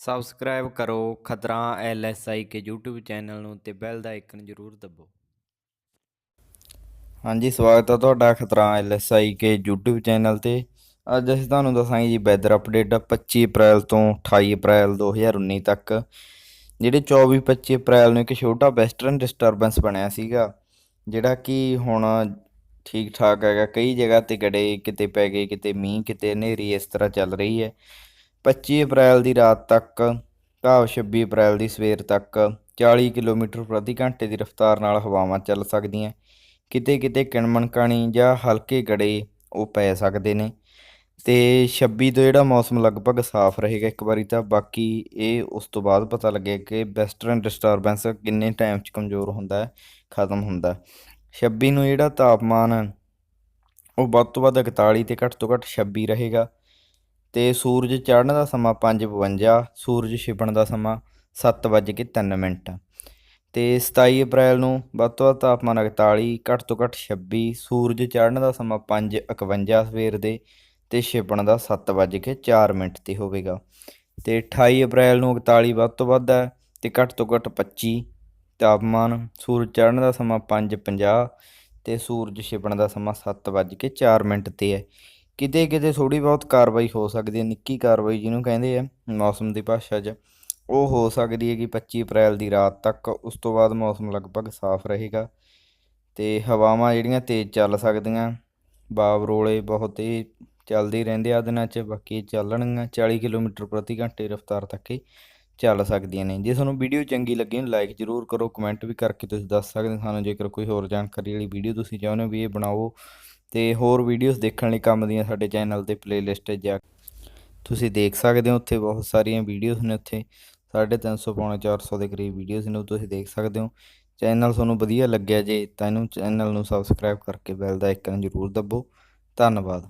Subscribe ਕਰੋ ਖਤਰਾ ਐਲਐਸਆਈ K YouTube channel ਨੂੰ ਤੇ ਬੈਲ ਦਾ ਆਈਕਨ ਜ਼ਰੂਰ ਦਬਾਓ ਹਾਂਜੀ, ਸਵਾਗਤ ਹੈ ਤੁਹਾਡਾ ਖਤਰਾ ਐਲਐਸਆਈ ਕੇ YouTube ਚੈਨਲ ਤੇ। ਅੱਜ ਅਸੀਂ ਤੁਹਾਨੂੰ ਦੱਸਾਂਗੇ ਜੀ ਵੈਦਰ ਅਪਡੇਟ 25 ਅਪ੍ਰੈਲ ਤੋਂ 28 ਅਪ੍ਰੈਲ 2019 ਤੱਕ, ਜਿਹੜੇ 24 25 ਅਪ੍ਰੈਲ ਨੂੰ ਇੱਕ ਛੋਟਾ ਵੈਸਟਰਨ ਡਿਸਟਰਬੈਂਸ ਬਣਿਆ ਸੀਗਾ, ਜਿਹੜਾ ਕਿ ਹੁਣ ਠੀਕ ਠਾਕ ਹੈਗਾ। ਕਈ ਜਗ੍ਹਾ ਤੇ ਗੜੇ, ਕਿਤੇ ਪੈ ਗਏ, ਕਿਤੇ ਮੀਂਹ, ਕਿਤੇ ਹਨੇਰੀ ਇਸ ਤਰ੍ਹਾਂ ਚੱਲ ਰਹੀ ਹੈ। 25 ਅਪ੍ਰੈਲ ਦੀ ਰਾਤ ਤੱਕ ਭਾਵ 26 ਅਪ੍ਰੈਲ ਦੀ ਸਵੇਰ ਤੱਕ 40 ਕਿਲੋਮੀਟਰ ਪ੍ਰਤੀ ਘੰਟੇ ਦੀ ਰਫ਼ਤਾਰ ਨਾਲ ਹਵਾਵਾਂ ਚੱਲ ਸਕਦੀਆਂ। ਕਿਤੇ ਕਿਤੇ ਕਿਣਮਣ ਕਾਣੀ ਜਾਂ ਹਲਕੇ ਗੜੇ ਉਹ ਪੈ ਸਕਦੇ ਨੇ। ਤੇ 26 ਤੋਂ ਜਿਹੜਾ ਮੌਸਮ ਲਗਭਗ ਸਾਫ਼ ਰਹੇਗਾ ਇੱਕ ਵਾਰੀ ਤਾਂ, ਬਾਕੀ ਇਹ ਉਸ ਤੋਂ ਬਾਅਦ ਪਤਾ ਲੱਗੇ ਕਿ ਵੈਸਟਰਨ ਡਿਸਟਰਬੈਂਸ ਕਿੰਨੇ ਟਾਈਮ 'ਚ ਕਮਜ਼ੋਰ ਹੁੰਦਾ ਹੈ, ਖਤਮ ਹੁੰਦਾ ਹੈ। 26 ਨੂੰ ਜਿਹੜਾ ਤਾਪਮਾਨ ਉਹ ਵੱਧ ਤੋਂ ਵੱਧ 41 ਤੇ ਘੱਟ ਤੋਂ ਘੱਟ 26 ਰਹੇਗਾ। ਤੇ ਸੂਰਜ ਚੜ੍ਹਨ ਦਾ ਸਮਾਂ 5:52 ਸੂਰਜ ਛਿਪਣ ਦਾ ਸਮਾਂ 7:03 ਮਿੰਟ। ਤੇ 27 ਅਪ੍ਰੈਲ ਨੂੰ ਵੱਧ ਤੋਂ ਵੱਧ ਤਾਪਮਾਨ 41 ਘੱਟ ਤੋਂ ਘੱਟ 26 ਸੂਰਜ ਚੜ੍ਹਨ ਦਾ ਸਮਾਂ 5:51 ਸਵੇਰ ਦੇ ਤੇ ਛਿਪਣ ਦਾ 7:04 ਮਿੰਟ ਤੇ ਹੋਵੇਗਾ। ਤੇ 28 ਅਪ੍ਰੈਲ ਨੂੰ 41 ਵੱਧ ਤੋਂ ਵੱਧ ਹੈ ਤੇ ਘੱਟ ਤੋਂ ਘੱਟ 25 ਤਾਪਮਾਨ, ਸੂਰਜ ਚੜ੍ਹਨ ਦਾ ਸਮਾਂ 5:50 ਤੇ ਸੂਰਜ ਛਿਪਣ ਦਾ ਸਮਾਂ 7:04 ਮਿੰਟ ਤੇ ਹੈ। ਕਿਤੇ ਕਿਤੇ ਥੋੜੀ ਬਹੁਤ ਕਾਰਵਾਈ ਹੋ ਸਕਦੀ ਹੈ, ਨਿੱਕੀ ਕਾਰਵਾਈ ਜਿਹਨੂੰ ਕਹਿੰਦੇ ਆ ਮੌਸਮ ਦੀ ਭਾਸ਼ਾ 'ਚ। ਉਹ ਹੋ ਸਕਦੀ ਹੈ ਕਿ 25 ਅਪ੍ਰੈਲ ਦੀ ਰਾਤ ਤੱਕ ਉਸ ਤੋਂ ਬਾਅਦ ਮੌਸਮ ਲਗਭਗ ਸਾਫ਼ ਰਹੇਗਾ ਤੇ ਹਵਾਵਾਂ ਜਿਹੜੀਆਂ ਤੇਜ਼ ਚੱਲ ਸਕਦੀਆਂ, ਬਾਵਰੋਲੇ ਬਹੁਤ ਹੀ ਚੱਲਦੇ ਰਹਿੰਦੇ ਆ ਦਿਨਾਂ 'ਚ, ਬਾਕੀ ਇਹ ਚੱਲਣਗੀਆਂ 40 ਕਿਲੋਮੀਟਰ ਪ੍ਰਤੀ ਘੰਟੇ ਰਫ਼ਤਾਰ ਤੱਕ ਹੀ ਚੱਲ ਸਕਦੀਆਂ ਨੇ। ਜੇ ਤੁਹਾਨੂੰ ਵੀਡੀਓ ਚੰਗੀ ਲੱਗੀ ਲਾਈਕ ਜ਼ਰੂਰ ਕਰੋ, ਕਮੈਂਟ ਵੀ ਕਰਕੇ ਤੁਸੀਂ ਦੱਸ ਸਕਦੇ ਸਾਨੂੰ ਜੇਕਰ ਕੋਈ ਹੋਰ ਜਾਣਕਾਰੀ ਵਾਲੀ ਵੀਡੀਓ ਤੁਸੀਂ ਚਾਹੁੰਦੇ ਹੋ ਵੀ ਇਹ ਬਣਾਓ ਤੇ ਹੋਰ ਵੀਡੀਓਜ਼ ਦੇਖਣ ਲਈ ਕੰਮ ਦੀਆਂ ਸਾਡੇ ਚੈਨਲ ਤੇ ਪਲੇਲਿਸਟ ਜਾ ਤੁਸੀਂ ਦੇਖ ਸਕਦੇ ਹੋ, ਉੱਥੇ ਬਹੁਤ ਸਾਰੀਆਂ ਵੀਡੀਓਜ਼ ਨੇ ਉੱਥੇ। 350 ਪੌਣੇ 400 ਦੇ ਕਰੀਬ ਵੀਡੀਓਜ਼ ਨੇ, ਉਹ ਤੁਸੀਂ ਦੇਖ ਸਕਦੇ ਹੋ। ਚੈਨਲ ਤੁਹਾਨੂੰ ਵਧੀਆ ਲੱਗਿਆ ਜੇ ਤਾਂ ਇਹਨੂੰ ਚੈਨਲ ਨੂੰ ਸਬਸਕ੍ਰਾਈਬ ਕਰਕੇ ਬੈਲ ਦਾ ਆਈਕਨ ਜ਼ਰੂਰ ਦੱਬੋ। ਧੰਨਵਾਦ।